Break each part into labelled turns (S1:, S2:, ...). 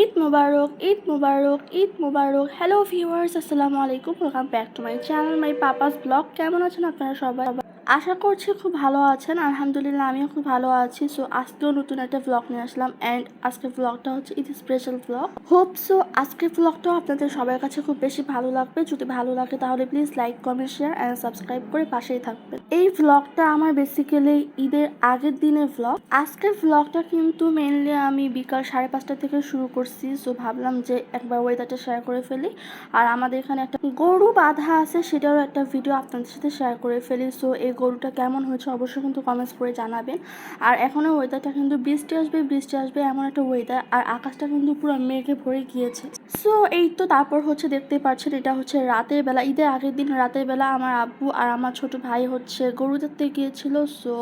S1: ঈদ মুবারক ঈদ মুবারক ঈদ মুবারক। Hello viewers আসসালামু আলাইকুম। Welcome back to my channel my papa's blog কেমন আছেন আপনারা সবাই? আশা করছি খুব ভালো আছেন। আলহামদুলিল্লাহ, আমিও খুব ভালো আছি। সো আজকেও নতুন একটা ব্লগ নিয়ে আসলাম। অ্যান্ড আজকের ব্লগটা হচ্ছে Eid special blog hope so আজকের ব্লগটাও আপনাদের সবার কাছে খুব বেশি ভালো লাগবে। যদি ভালো লাগে, তাহলে please like comment share and subscribe করে পাশেই থাকবেন। এই ব্লগটা আমার বেসিক্যালি ঈদের আগের দিনের ব্লগ আজকের ব্লগটা কিন্তু মেনলি আমি বিকাল সাড়ে পাঁচটা থেকে শুরু করছি সো ভাবলাম যে একবার ওয়েদারটা শেয়ার করে ফেলি। আর আমাদের এখানে একটা গরু বাঁধা আছে, সেটারও একটা ভিডিও আপনাদের সাথে শেয়ার করে ফেলি। সো এই গরুটা কেমন হয়েছে অবশ্যই কিন্তু কমেন্টস করে জানাবেন। আর এখনও ওয়েদারটা কিন্তু বৃষ্টি আসবে বৃষ্টি আসবে এমন একটা ওয়েদার আর আকাশটা কিন্তু পুরো মেঘে ভরে গিয়েছে। সো এই তো তারপর হচ্ছে দেখতেই পাচ্ছেন, এটা হচ্ছে রাতের বেলা, ঈদের আগের দিন রাতের বেলা আমার আব্বু আর আমার ছোট ভাই হচ্ছে গরু দেখতে গিয়েছিল। সো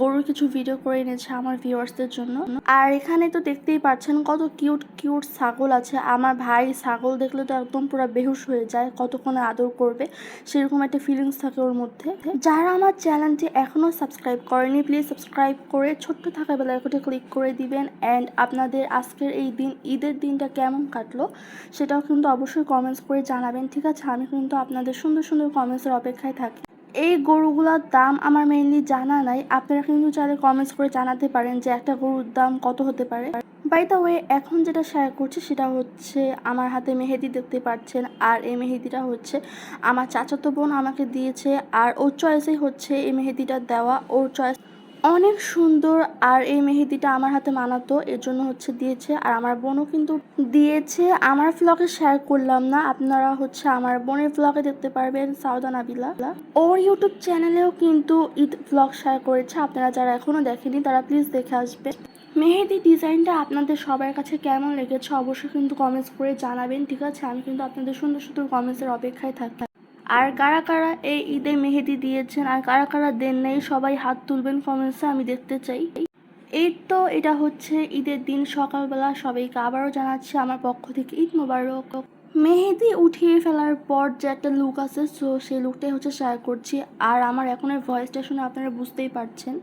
S1: গরুর কিছু ভিডিও করে এনেছে আমার ভিউয়ার্সদের জন্য। আর এখানে তো দেখতেই পাচ্ছেন কত কিউট কিউট ছাগল আছে। আমার ভাই ছাগল দেখলে তো একদম পুরো বেহুশ হয়ে যায়, কতক্ষণে আদর করবে, সেরকম একটা ফিলিংস থাকে ওর মধ্যে। যারা আমার চ্যানেলটি এখনও সাবস্ক্রাইব করেনি প্লিজ সাবস্ক্রাইব করে ছোট্ট থাকা বেলাইকটে ক্লিক করে দিবেন। অ্যান্ড আপনাদের আজকের এই দিন, ঈদের দিনটা কেমন কাটলো? সেটাও কিন্তু অবশ্যই কমেন্টস করে জানাবেন, ঠিক আছে? আমি কিন্তু আপনাদের সুন্দর সুন্দর কমেন্টসের অপেক্ষায় থাকি। এই গরুগুলোর দাম আমার মেইনলি জানা নাই। আপনারা কিন্তু চাইলে কমেন্টস করে জানাতে পারেন যে একটা গরুর দাম কত হতে পারে। বাই দ্য ওয়ে এখন যেটা শেয়ার করছি সেটা হচ্ছে আমার হাতে মেহেদি দেখতে পাচ্ছেন, আর এই মেহেদিটা হচ্ছে আমার চাচাতো বোন আমাকে দিয়েছে, আর ওর চয়েসেই হচ্ছে এই মেহেদিটা দেওয়া। ওর চয়েস অনেক সুন্দর আর এই মেহেদিটা আমার হাতে মানাতো, এর জন্য হচ্ছে দিয়েছে। আর আমার বোনও কিন্তু দিয়েছে। আমার ফ্লগে শেয়ার করলাম না, আপনারা হচ্ছে আমার বোনের ফ্লগে দেখতে পারবেন সাউদা নাবিলা ওর ইউটিউব চ্যানেলেও কিন্তু ঈদ ফ্লগ শেয়ার করেছে, আপনারা যারা এখনও দেখেনি তারা প্লিজ দেখে আসবে। মেহেদি ডিজাইনটা আপনাদের সবার কাছে কেমন লেগেছে, অবশ্যই কিন্তু কমেন্টস করে জানাবেন, ঠিক আছে? আমি কিন্তু আপনাদের সুন্দর সুন্দর কমেন্টসের অপেক্ষায় থাকতাম। আর কারা কারা এই ঈদে মেহেদি দিয়েছেন আর কারা কারা দেন নেই, সবাই হাত তুলবেন কমেন্টসে আমি দেখতে চাই। এই তো এটা হচ্ছে ঈদের দিন, সকালবেলা সবাইকে আবারও জানাচ্ছি আমার পক্ষ থেকে ঈদ মোবারক। মেহেদি উঠিয়ে ফেলার পর যে একটা লুক আছে সো সেই লুকটাই হচ্ছে শেয়ার করছি। আর আমার এখনের ভয়েসটা শুনে আপনারা বুঝতেই পারছেন।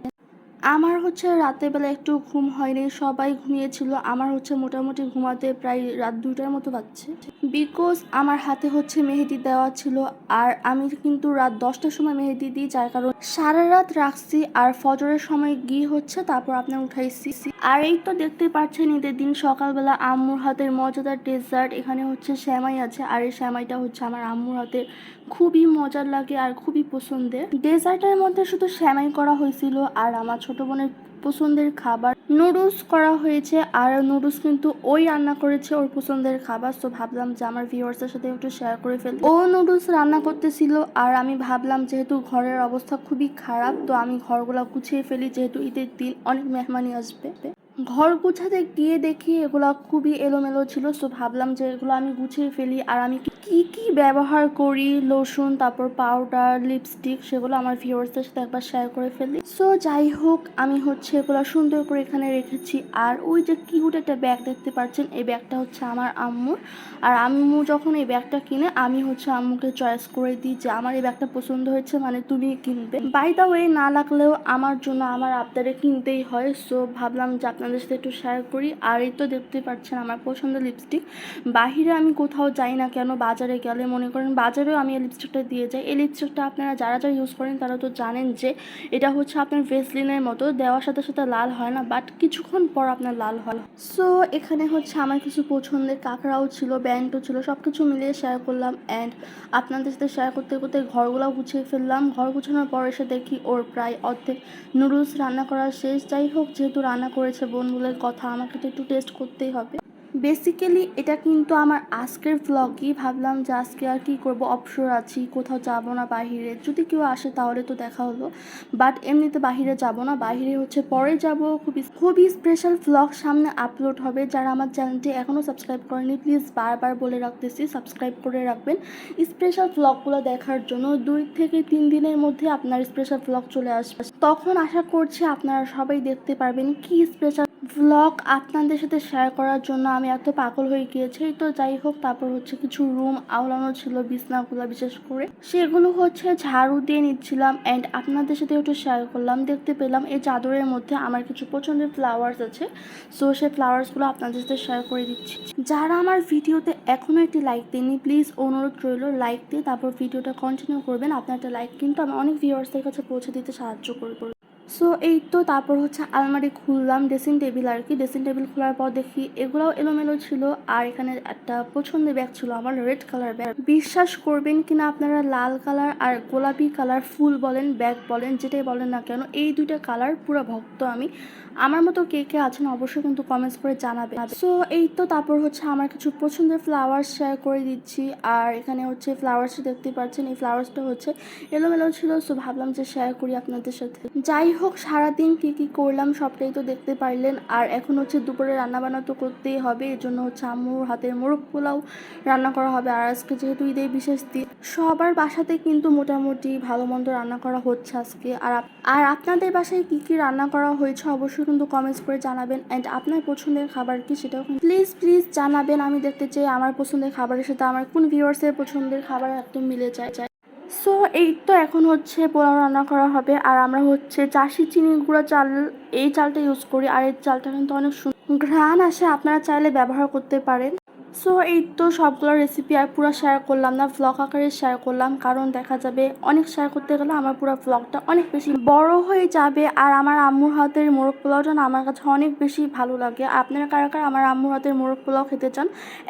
S1: আমার হচ্ছে রাতের বেলা একটু ঘুম হয়নি, সবাই ঘুমিয়েছিল। আমার হচ্ছে মোটামুটি ঘুমাতে প্রায় রাত দুইটার মতো বাজছে। বিকজ আমার হাতে হচ্ছে মেহেদি দেওয়া ছিল, আর আমি কিন্তু রাত দশটার সময় মেহেদি দিই, যার কারণ সারা রাত রাখছি, আর ফজরের সময় গিয়ে হচ্ছে, তারপর আপনার উঠাইছি। আর এই তো দেখতে পাচ্ছেন, ঈদের দিন সকালবেলা আম্মুর হাতের মজাদার ডেজার্ট এখানে হচ্ছে শ্যামাই আছে, আর এই শ্যামাইটা হচ্ছে আমার আম্মুর হাতে। খুবই মজার লাগে আর খুবই পছন্দের। ডেজার্টের মধ্যে শুধু শ্যামাই করা হয়েছিল, আর আমার ছোট বোনের পছন্দের খাবার নুডলস করা হয়েছে আর নুডলস কিন্তু ওই রান্না করেছে ওর পছন্দের খাবার। তো ভাবলাম যে আমার ভিউয়ার্সের সাথে একটু শেয়ার করে ফেলি। ও নুডলস রান্না করতেছিল আর আমি ভাবলাম যেহেতু ঘরের অবস্থা খুবই খারাপ, তো আমি ঘরগুলো গুছিয়ে ফেলি যেহেতু ঈদের দিন অনেক মেহমানি আসবে। ঘর গুছাতে গিয়ে দেখি এগুলো খুবই এলোমেলো ছিল সো ভাবলাম যে এগুলো আমি গুছিয়ে ফেলি আর আমি কি কি ব্যবহার করি? লোশন তারপর পাউডার লিপস্টিক সেগুলো আমার ভিউয়ার্সদের সাথে একবার শেয়ার করে ফেলি। সো যাই হোক, আমি হচ্ছে এগুলো সুন্দর করে এখানে রেখেছি। আর ওই যে কিউট একটা ব্যাগ দেখতে পাচ্ছেন, এই ব্যাগটা হচ্ছে আমার আম্মুর। আর আম্মু যখন এই ব্যাগটা কিনে, আমি হচ্ছে আম্মুকে চয়েস করে দিই যে, আমার এই ব্যাগটা পছন্দ হয়েছে মানে তুমি কিনবে। বাই দা ওয়ে না লাগলেও আমার জন্য আমার আবদারে কিনতেই হয়। সো ভাবলাম যে আপনাদের সাথে একটু শেয়ার করি। আর এই তো দেখতে পাচ্ছেন আমার পছন্দের লিপস্টিক বাহিরে আমি কোথাও যাই না কেন বাজারে গেলে মনে করেন বাজারেও আমি এই লিপস্টিকটা দিয়ে যাই। এই লিপস্টিকটা আপনারা যারা যারা ইউজ করেন তারা তো জানেন যে এটা হচ্ছে আপনার ভেসলিনের মতো। দেওয়ার সাথে সাথে লাল হয় না বাট কিছুক্ষণ পর আপনার লাল হয় সো এখানে হচ্ছে আমার কিছু পছন্দের কাঁকড়াও ছিল, ব্যান্ডও ছিল সব কিছু মিলিয়ে শেয়ার করলাম অ্যান্ড আপনাদের সাথে শেয়ার করতে করতে ঘরগুলো গুছিয়ে ফেললাম। ঘর গুছানোর পর এসে দেখি ওর প্রায় অর্ধেক নুডলস রান্না করা শেষ। যাই হোক, যেহেতু রান্না করেছে বোন বলে কথা, আমাকে তো একটু টেস্ট করতেই হবে। বেসিক্যালি এটা কিন্তু আমার আজকের ভ্লগই ভাবলাম যে আজকে আর কী করব? অবসর আছি, কোথাও যাব না বাহিরে। যদি কেউ আসে তাহলে তো দেখা হলো। বাট এমনিতে বাহিরে যাব না। বাহিরে হচ্ছে পরে যাব। খুবই খুবই স্পেশাল ভ্লগ সামনে আপলোড হবে। যারা আমার চ্যানেলটি এখনও সাবস্ক্রাইব করেনি প্লিজ বারবার বলে রাখতেছি সাবস্ক্রাইব করে রাখবেন। স্পেশাল ভ্লগগুলো দেখার জন্য দুই থেকে তিন দিনের মধ্যে আপনার স্পেশাল ভ্লগ চলে আসবে। তখন আশা করছি আপনারা সবাই দেখতে পারবেন কি স্পেশাল ভ্লগ আপনাদের সাথে শেয়ার করার জন্য আমি এত পাগল হয়ে গিয়েছি। তো যাই হোক, তারপর হচ্ছে কিছু রুম আওলানো ছিল, বিছনাগুলো বিশেষ করে। সেগুলো হচ্ছে ঝাড়ু দিয়ে নিচ্ছিলাম অ্যান্ড আপনাদের সাথে একটু শেয়ার করলাম। দেখতে পেলাম এই চাদরের মধ্যে আমার কিছু পছন্দের ফ্লাওয়ার্স আছে। সো সেই ফ্লাওয়ার্সগুলো আপনাদের সাথে শেয়ার করে দিচ্ছি। যারা আমার ভিডিওতে এখনও একটি লাইক দেননি প্লিজ অনুরোধ রইল লাইক দিয়ে তারপর ভিডিওটা কন্টিনিউ করবেন। আপনার একটা লাইক কিন্তু আমি অনেক ভিউয়ার্সদের কাছে পৌঁছে দিতে সাহায্য করব। সো এই তো তারপর হচ্ছে আলমারি খুললাম ড্রেসিং টেবিল আর কি। ড্রেসিং টেবিল খোলার পর দেখি এগুলোও এলোমেলো ছিল, আর এখানে একটা পছন্দের ব্যাগ ছিল আমার রেড কালার ব্যাগ বিশ্বাস করবেন কিনা আপনারা, লাল কালার আর গোলাপি কালার ফুল বলেন ব্যাগ বলেন, যেটাই বলেন না কেন, এই দুইটা কালার পুরো ভক্ত আমি। আমার মতো কে কে আছেন অবশ্যই কিন্তু কমেন্টস করে জানাবে সো এই তো তারপর হচ্ছে আমার কিছু পছন্দের ফ্লাওয়ার্স শেয়ার করে দিচ্ছি, আর এখানে হচ্ছে ফ্লাওয়ার্স দেখতে পাচ্ছেন, এই ফ্লাওয়ার্সটা হচ্ছে এলোমেলো ছিল। সো ভাবলাম যে শেয়ার করি আপনাদের সাথে। যাই হোক, সারাদিন কী কী করলাম সবটাই তো দেখতে পারলেন। আর এখন হচ্ছে দুপুরে রান্নাবান্না তো করতেই হবে এর জন্য হচ্ছে আম্মুর হাতের মোরগ পোলাও রান্না করা হবে। আর আজকে যেহেতু ঈদের বিশেষ দিন, সবার বাসাতে কিন্তু মোটামুটি ভালো মন্দ রান্না করা হচ্ছে আজকে। আর আর আপনাদের বাসায় কী কী রান্না করা হয়েছে অবশ্যই কিন্তু কমেন্টস করে জানাবেন। অ্যান্ড আপনার পছন্দের খাবার কি সেটাও প্লিজ প্লিজ জানাবেন। আমি দেখতে চাই আমার পছন্দের খাবারের সাথে আমার কোন ভিউয়ার্সের পছন্দের খাবার একদম মিলে যায় যায়। সো এই তো এখন হচ্ছে পোলাও রান্না করা হবে। আর আমরা হচ্ছে চাষি চিনি গুঁড়া চাল, এই চালটা ইউজ করি। আর এই চালটা কিন্তু অনেক ঘ্রাণ আসে, আপনারা চাইলে ব্যবহার করতে পারেন। সো এই তো সবগুলো রেসিপি আর পুরো শেয়ার করলাম না ভ্লগ আকারে শেয়ার করলাম। কারণ দেখা যাবে, অনেক শেয়ার করতে গেলে আমার পুরো ভ্লগটা অনেক বেশি বড় হয়ে যাবে আর আমার আম্মুর হাতের মোরগ পোলাওটা না আমার কাছে অনেক বেশি ভালো লাগে। আপনারা কারা কারা আমার আম্মুর হাতের মোরগ পোলাও খেতে চান,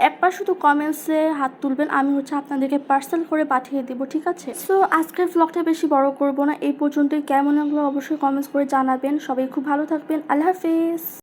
S1: একবার শুধু কমেন্টসে হাত তুলবেন। আমি হচ্ছে আপনাদেরকে পার্সেল করে পাঠিয়ে দেবো, ঠিক আছে? সো আজকের ভ্লগটা বেশি বড় করব না। এই পর্যন্তই। কেমন লাগল অবশ্যই কমেন্টস করে জানাবেন। সবাই খুব ভালো থাকবেন। আল্লাহ হাফেজ।